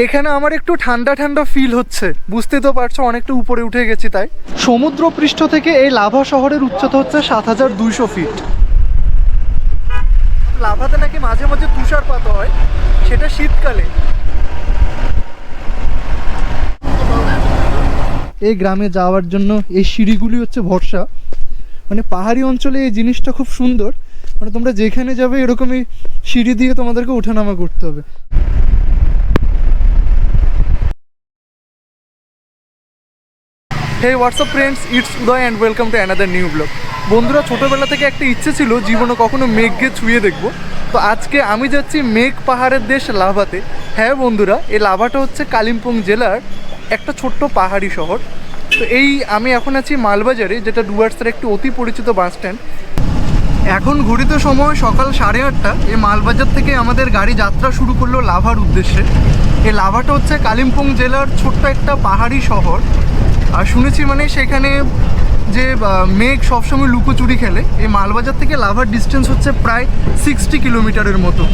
এখানে আমার একটু ঠান্ডা ঠান্ডা ফিল হচ্ছে। বুঝতে তো পারছ, অনেকটা উপরে উঠে গেছি তাই। সমুদ্র পৃষ্ঠ থেকে এই লাভা শহরের উচ্চতা হচ্ছে সাত হাজার দুইশো ফিট লাভাতে নাকি মাঝে মাঝে তুষারপাত হয়, সেটা শীতকালে। এই গ্রামে যাওয়ার জন্য এই সিঁড়িগুলি হচ্ছে ভরসা। মানে পাহাড়ি অঞ্চলে এই জিনিসটা খুব সুন্দর। মানে তোমরা যেখানে যাবে এরকমই সিঁড়ি দিয়ে তোমাদেরকে ওঠানামা করতে হবে। Hey WhatsApp friends it's Uday and welcome to another new blog বন্ধুরা, ছোটোবেলা থেকে একটা ইচ্ছে ছিল জীবনে কখনো মেঘকে ছুঁয়ে দেখব। তো আজকে আমি যাচ্ছি মেঘ পাহাড়ের দেশ লাভাতে। হ্যাঁ বন্ধুরা, এই লাভাটা হচ্ছে কালিম্পং জেলার একটা ছোট্ট পাহাড়ি শহর। তো এই আমি এখন আছি মালবাজারে, যেটা ডুয়ার্সের একটি অতি পরিচিত বাস স্ট্যান্ড। এখন ঘড়িতে সময় সকাল সাড়ে আটটা। এই মালবাজার থেকে আমাদের গাড়ি যাত্রা শুরু করল লাভার উদ্দেশ্যে। এই লাভাটা হচ্ছে কালিম্পং জেলার ছোট্ট একটা পাহাড়ি শহর। আর শুনেছি মানে সেখানে যে মেঘ সবসময় লুকোচুরি খেলে, এই মালবাজার থেকে লাভার ডিস্টেন্স হচ্ছে প্রায় সিক্সটি কিলোমিটারের মতো।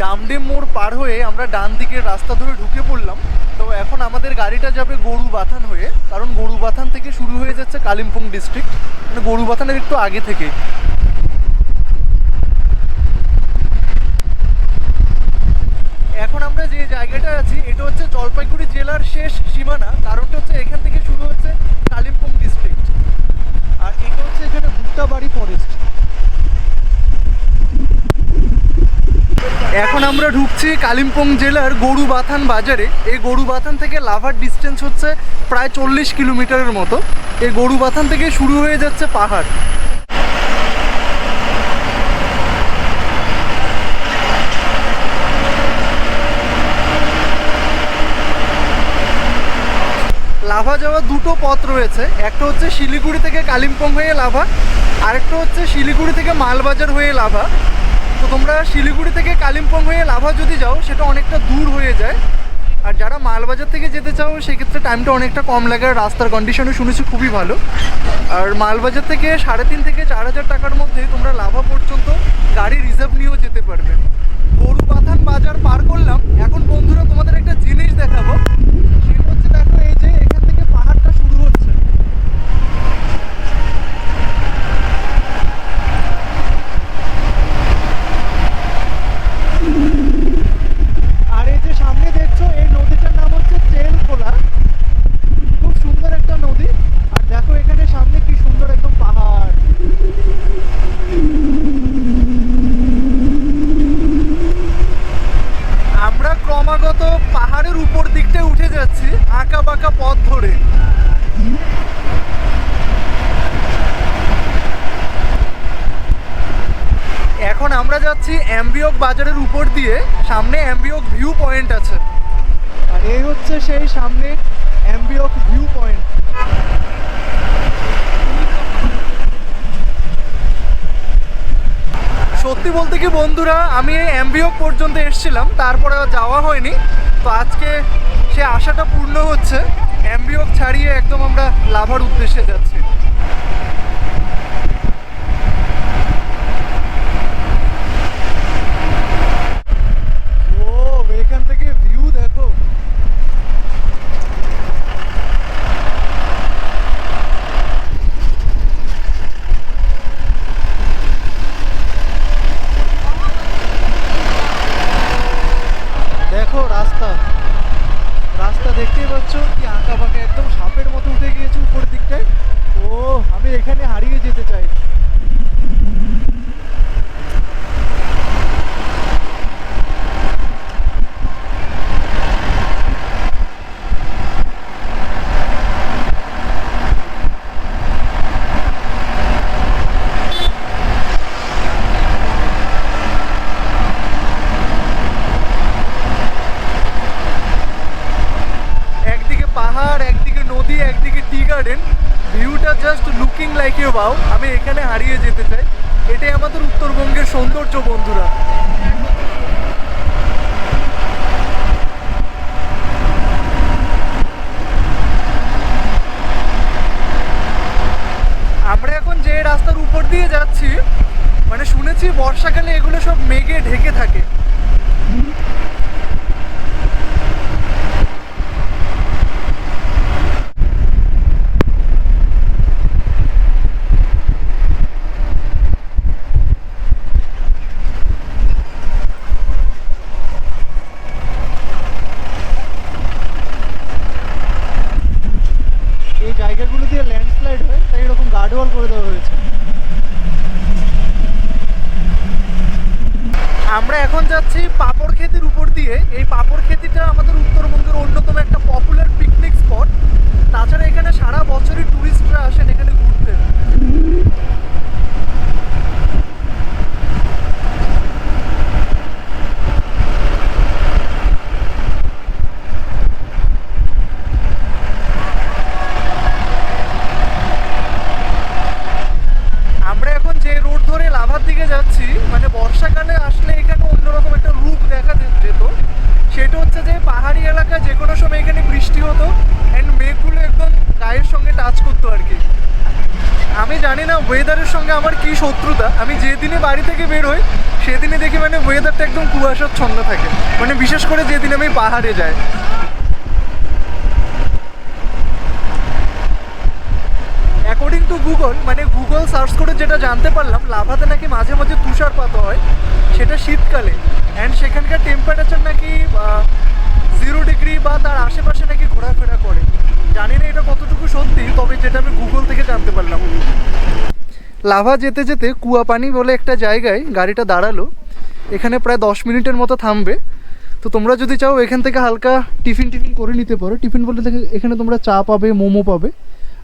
ডামডেম মোড় পার হয়ে আমরা ডান দিকের রাস্তা ধরে ঢুকে পড়লাম। তো এখন আমাদের গাড়িটা যাবে গরু বাথান হয়ে, কারণ গরু বাথান থেকে শুরু হয়ে যাচ্ছে কালিম্পং ডিস্ট্রিক্ট মানে গরু বাথানের একটু আগে থেকে। এখন আমরা যে জায়গাটা আছি, এটা হচ্ছে জলপাইগুড়ি জেলার শেষ সীমানা। কারণটা হচ্ছে এখান থেকে শুরু হচ্ছে কালিম্পং ডিস্ট্রিক্ট আর এটা হচ্ছে এখানে ভুট্টাবাড়ি ফরেস্ট এখন আমরা ঢুকছি কালিম্পং জেলার গরুবাথান বাজারে। এই গরুবাথান থেকে লাভার ডিস্টেন্স হচ্ছে প্রায় চল্লিশ কিলোমিটারের মতো। এই গরুবাথান থেকে শুরু হয়ে যাচ্ছে পাহাড়। লাভা যাওয়ার দুটো পথ রয়েছে। একটা হচ্ছে শিলিগুড়ি থেকে কালিম্পং হয়ে লাভা, আরেকটা হচ্ছে শিলিগুড়ি থেকে মালবাজার হয়ে লাভা। তো তোমরা শিলিগুড়ি থেকে কালিম্পং হয়ে লাভা যদি যাও, সেটা অনেকটা দূর হয়ে যায়। আর যারা মালবাজার থেকে যেতে চাও, সেক্ষেত্রে টাইমটা অনেকটা কম লাগে, আর রাস্তার কন্ডিশনও শুনেছি খুবই ভালো। আর মালবাজার থেকে সাড়ে তিন থেকে চার হাজার টাকার মধ্যে তোমরা লাভা পর্যন্ত গাড়ি রিজার্ভ নিয়েও যেতে পারবে। গরু বাথান বাজার পার করলাম এখন বন্ধুরা তোমাদের একটা জিনিস দেখাবো সেটা হচ্ছে দেখো এই যে এখান থেকে পাহাড়টা শুরু হচ্ছে আর এই যে সামনে দেখছ এই নদীটার নাম হচ্ছে তেলখোলা খুব সুন্দর একটা নদী আর দেখো এখানে সামনে কি সুন্দর একদম পাহাড় আমরা ক্রমাগত পাহাড়ের উপর দিকটা উঠে যাচ্ছি আঁকা বাঁকা পথ ধরে। এখন আমরা যাচ্ছি অ্যাম্বিওক বাজারের উপর দিয়ে। সামনে অ্যাম্বিওক ভিউ পয়েন্ট আছে। আর এই হচ্ছে সেই সামনে অ্যাম্বিওক ভিউ পয়েন্ট। সত্যি বলতে কি বন্ধুরা, আমি এই অ্যাম্বিওক পর্যন্ত এসেছিলাম, তারপরে যাওয়া হয়নি। তো আজকে সে আশাটা পূর্ণ হচ্ছে অ্যাম্বিওক ছাড়িয়ে একদম আমরা লাভার উদ্দেশ্যে যাচ্ছি ও এখান থেকে ভিউ দেখো দেখো রাস্তা রাস্তা দেখতেই পাচ্ছ কি আঁকা বাঁকা একদম সাপের মতো উঠে গিয়েছে উপর দিকটায় ও আমি এখানে হারিয়ে যেতে চাই একদিকে পাহাড় একদিকে নদী একদিকে টি গার্ডেন ভিউটা just looking like a wow আমি এখানে হারিয়ে যেতে চাই। এটাই আমাদের উত্তরবঙ্গের সৌন্দর্য বন্ধুরা। আমরা এখন যে রাস্তার উপর দিয়ে যাচ্ছি মানে শুনেছি বর্ষাকালে এগুলো সব মেঘে ঢেকে থাকে। যাচ্ছি পাপড় খেতির উপর দিয়ে। এই পাপড় খেতিটা আমাদের উত্তরবঙ্গের অন্যতম একটা পপুলার পিকনিক স্পট তাছাড়া এখানে সারা বছরই টুরিস্টরা আসেন এখানে ঘুরতে আমরা এখন যে রোড ধরে লাভার দিকে যাচ্ছি মানে বর্ষাকালে আসলে এখানে অন্যরকম একটা রূপ দেখা যে- যেত সেটা হচ্ছে যে পাহাড়ি এলাকা যে কোনো সময় এখানে বৃষ্টি হতো অ্যান্ড মেঘগুলো একদম গায়ের সঙ্গে টাচ করতো আর কি আমি জানি না ওয়েদারের সঙ্গে আমার কি শত্রুতা? আমি যেদিনে বাড়ি থেকে বের হই, সেদিনে দেখি মানে ওয়েদারটা একদম কুয়াশার ছন্দ থাকে। মানে বিশেষ করে যেদিন আমি পাহাড়ে যাই। অ্যাকর্ডিং টু গুগল মানে গুগল সার্চ করে যেটা জানতে পারলাম, লাভাতে নাকি মাঝে মাঝে তুষারপাত হয়, সেটা শীতকালে। অ্যান্ড সেখানকার টেম্পারেচার নাকি জিরো ডিগ্রি বা তার আশেপাশে নাকি ঘোরাফেরা করে। জানি না এটা কতটুকু সত্যি, তবে যেটা আমি গুগল থেকে জানতে পারলাম। লাভা যেতে যেতে কুয়াপানি বলে একটা জায়গায় গাড়িটা দাঁড়াল। এখানে প্রায় দশ মিনিটের মতো থামবে। তো তোমরা যদি চাও এখান থেকে হালকা টিফিন টিফিন করে নিতে পারো। টিফিন বলতে দেখে এখানে তোমরা চা পাবে, মোমো পাবে।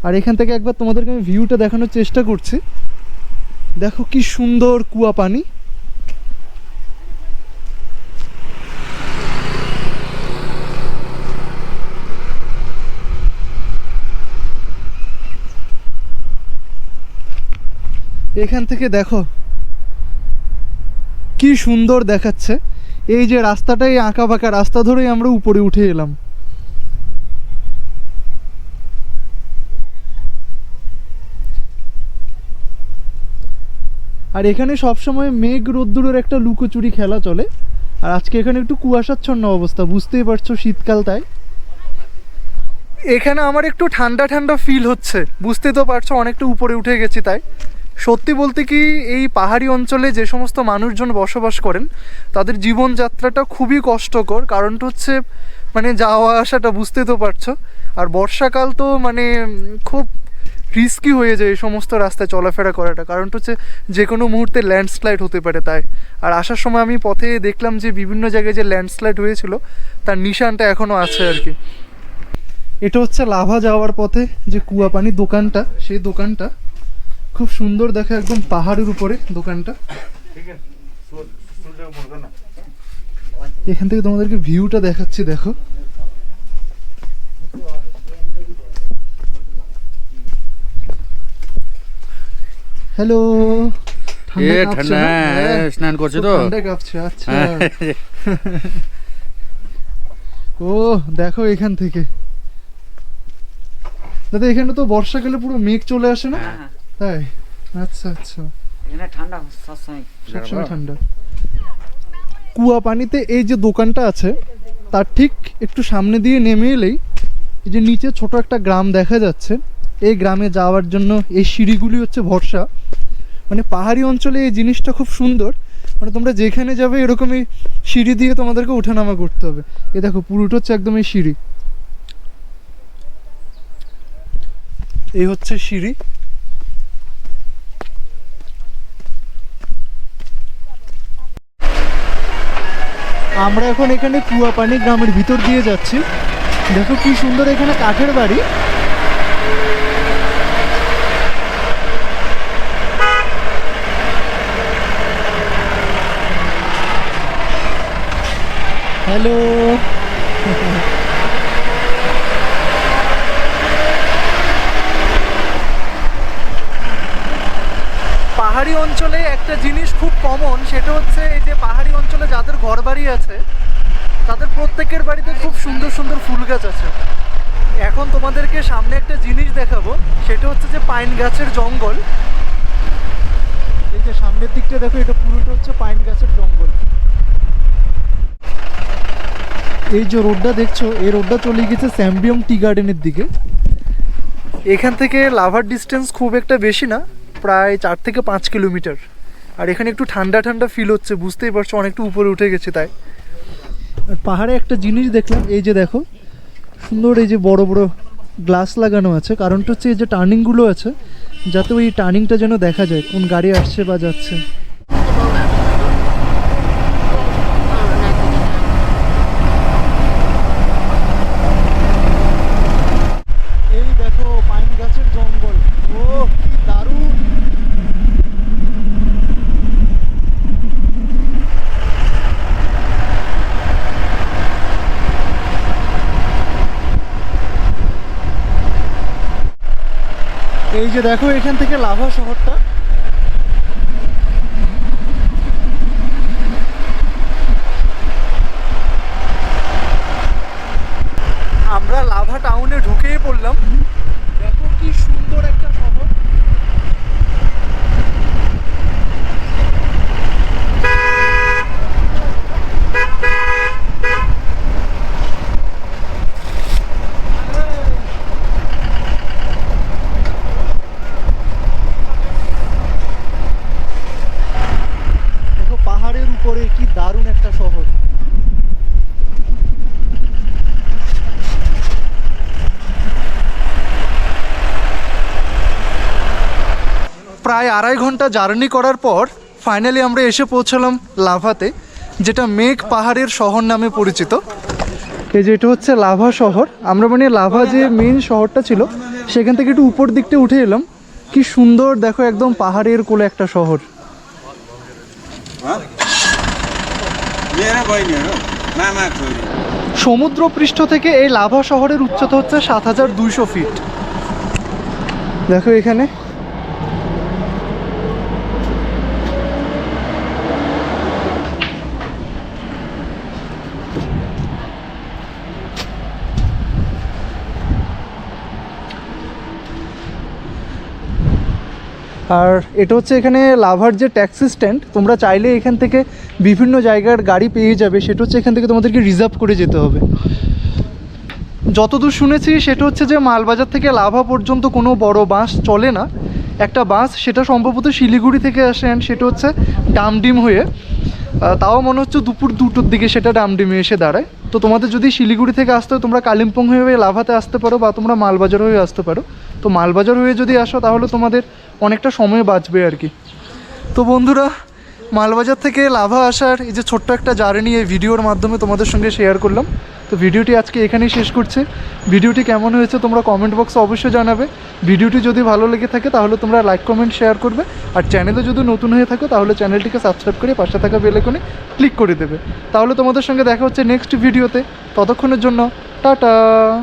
আর এখান থেকে একবার তোমাদেরকে আমি ভিউটা দেখানোর চেষ্টা করছি। দেখো কি সুন্দর কুয়া পানি এখান থেকে দেখো। কি সুন্দর দেখাচ্ছে। এই যে রাস্তাটাই আঁকা বাঁকা রাস্তা ধরেই আমরা উপরে উঠে এলাম। আর এখানে সবসময় মেঘ রোদ্দুরের একটা লুকোচুরি খেলা চলে। আর আজকে এখানে একটু কুয়াশাচ্ছন্ন অবস্থা, বুঝতেই পারছ শীতকাল তাই। এখানে আমার একটু ঠান্ডা ঠান্ডা ফিল হচ্ছে, বুঝতে তো পারছ অনেকটা উপরে উঠে গেছি তাই। সত্যি বলতে কি এই পাহাড়ি অঞ্চলে যে সমস্ত মানুষজন বসবাস করেন, তাদের জীবনযাত্রাটা খুবই কষ্টকর। কারণটা হচ্ছে মানে যাওয়া আসাটা বুঝতেই তো পারছ। আর বর্ষাকাল তো মানে খুব রিস্কি হয়ে যায় এই সমস্ত রাস্তায় চলাফেরা করাটা। কারণটা হচ্ছে যে কোনো মুহূর্তে ল্যান্ডস্লাইড হতে পারে তাই। আর আসার সময় আমি পথে দেখলাম যে বিভিন্ন জায়গায় যে ল্যান্ডস্লাইড হয়েছিল, তার নিশানটা এখনও আছে আর কি। এটা হচ্ছে লাভা যাওয়ার পথে যে কুয়াপানি দোকানটা, সেই দোকানটা খুব সুন্দর দেখা একদম পাহাড়ের উপরে দোকানটা। এখান থেকে তোমাদেরকে ভিউটা দেখাচ্ছি দেখো। হ্যালো এ ঠান্ডা হ্যাঁ, স্নান করছ তো? ঠান্ডা কাঁপছে আচ্ছা। হ্যাঁ। ও দেখো এখান থেকে। দাদা এখানে তো বর্ষাকালে পুরো মেঘ চলে আসে না? হ্যাঁ, তাই? আচ্ছা আচ্ছা। এখানে ঠান্ডা সবসময়। সবসময় ঠান্ডা। কুয়া পানিতে এই যে দোকানটা আছে তার ঠিক একটু সামনে দিয়ে নেমে এলেই এই যে নিচে ছোট একটা গ্রাম দেখা যাচ্ছে। এই গ্রামে যাওয়ার জন্য এই সিঁড়িগুলি হচ্ছে ভরসা। মানে পাহাড়ি অঞ্চলে এই জিনিসটা খুব সুন্দর। মানে তোমরা যেখানে যাবে এরকমই সিঁড়ি দিয়ে তোমাদেরকে ওঠানামা করতে হবে। এ দেখো পুরোটা হচ্ছে একদম এই সিঁড়ি। এই হচ্ছে সিঁড়ি। আমরা এখন এখানে কুয়াপানি গ্রামের ভিতর দিয়ে যাচ্ছি। দেখো কি সুন্দর এখানে কাঠের বাড়ি। হ্যালো পাহাড়ি অঞ্চলে একটা জিনিস খুব কমন সেটা হচ্ছে এই যে পাহাড়ি অঞ্চলে যাদের ঘর বাড়ি আছে, তাদের প্রত্যেকের বাড়িতে খুব সুন্দর সুন্দর ফুল গাছ আছে। এখন তোমাদেরকে সামনে একটা জিনিস দেখাবো, সেটা হচ্ছে যে পাইন গাছের জঙ্গল। এই যে সামনের দিকটা দেখো, এটা পুরোটা হচ্ছে পাইন গাছের জঙ্গল। এই যে রোডটা দেখছ, এই রোডটা চলে গেছে স্যাম্বিয়ম টি গার্ডেনের দিকে। এখান থেকে লাভার ডিস্টেন্স খুব একটা বেশি না প্রায় চার থেকে পাঁচ কিলোমিটার। আর এখানে একটু ঠান্ডা ঠান্ডা ফিল হচ্ছে, বুঝতেই পারছ অনেকটা উপরে উঠে গেছে তাই। আর পাহাড়ে একটা জিনিস দেখলাম, এই যে দেখো, সুন্দর এই যে বড় বড় গ্লাস লাগানো আছে। কারণটা হচ্ছে এই যে টার্নিংগুলো আছে, যাতে ওই টার্নিংটা যেন দেখা যায়, কোন গাড়ি আসছে বা যাচ্ছে। এই যে দেখো এখান থেকে লাভা শহরটা আমরা লাভা টাউনে ঢুকেই পড়লাম দেখো কি সুন্দর একটা শহর দেখো পাহাড়ের উপরে কি দারুণ একটা শহর প্রায় আড়াই ঘণ্টা জার্নি করার পর ফাইনালি আমরা এসে পৌঁছলাম লাভাতে, যেটা মেঘ পাহাড়ের শহর নামে পরিচিত। এই যে এটা হচ্ছে লাভা শহর, আমরা মানে লাভা যে মেন শহরটা ছিল, সেখান থেকে একটু উপর দিকটা উঠে এলাম। কি সুন্দর দেখো একদম পাহাড়ের কোলে একটা শহর। সমুদ্র পৃষ্ঠ থেকে এই লাভা শহরের উচ্চতা হচ্ছে সাত হাজার দুইশো ফিট। দেখো এখানে। আর এটা হচ্ছে এখানে লাভার যে ট্যাক্সি স্ট্যান্ড তোমরা চাইলে এখান থেকে বিভিন্ন জায়গার গাড়ি পেয়ে যাবে, সেটা হচ্ছে এখান থেকে তোমাদেরকে রিজার্ভ করে যেতে হবে। যতদূর শুনেছি, সেটা হচ্ছে যে মালবাজার থেকে লাভা পর্যন্ত কোনো বড় বাস চলে না। একটা বাস, সেটা সম্ভবত শিলিগুড়ি থেকে আসে, and সেটা হচ্ছে ডামডিম হয়ে। তাও মনে হচ্ছে দুপুর দুটোর দিকে সেটা ডামডিমে এসে দাঁড়ায়। তো তোমাদের যদি শিলিগুড়ি থেকে আসতে হয়, তোমরা কালিম্পং হয়ে লাভাতে আসতে পারো, বা তোমরা মালবাজার হয়ে আসতে পারো। তো মালবাজার হয়ে যদি আসো, তাহলে তোমাদের অনেকটা সময় বাঁচবে আর কি। তো বন্ধুরা, মালবাজার থেকে লাভা আসার এই যে ছোট্ট একটা জার্নি এই ভিডিওর মাধ্যমে তোমাদের সঙ্গে শেয়ার করলাম। তো ভিডিওটি আজকে এখানেই শেষ করছে। ভিডিওটি কেমন হয়েছে তোমরা কমেন্ট বক্সে অবশ্যই জানাবে। ভিডিওটি যদি ভালো লেগে থাকে, তাহলে তোমরা লাইক কমেন্ট শেয়ার করবে। আর চ্যানেলে যদি নতুন হয়ে থাকো, তাহলে চ্যানেলটিকে সাবস্ক্রাইব করে পাশে থাকা বেলেকনে ক্লিক করে দেবে। তাহলে তোমাদের সঙ্গে দেখা হচ্ছে নেক্সট ভিডিওতে ততক্ষণের জন্য, টাটা!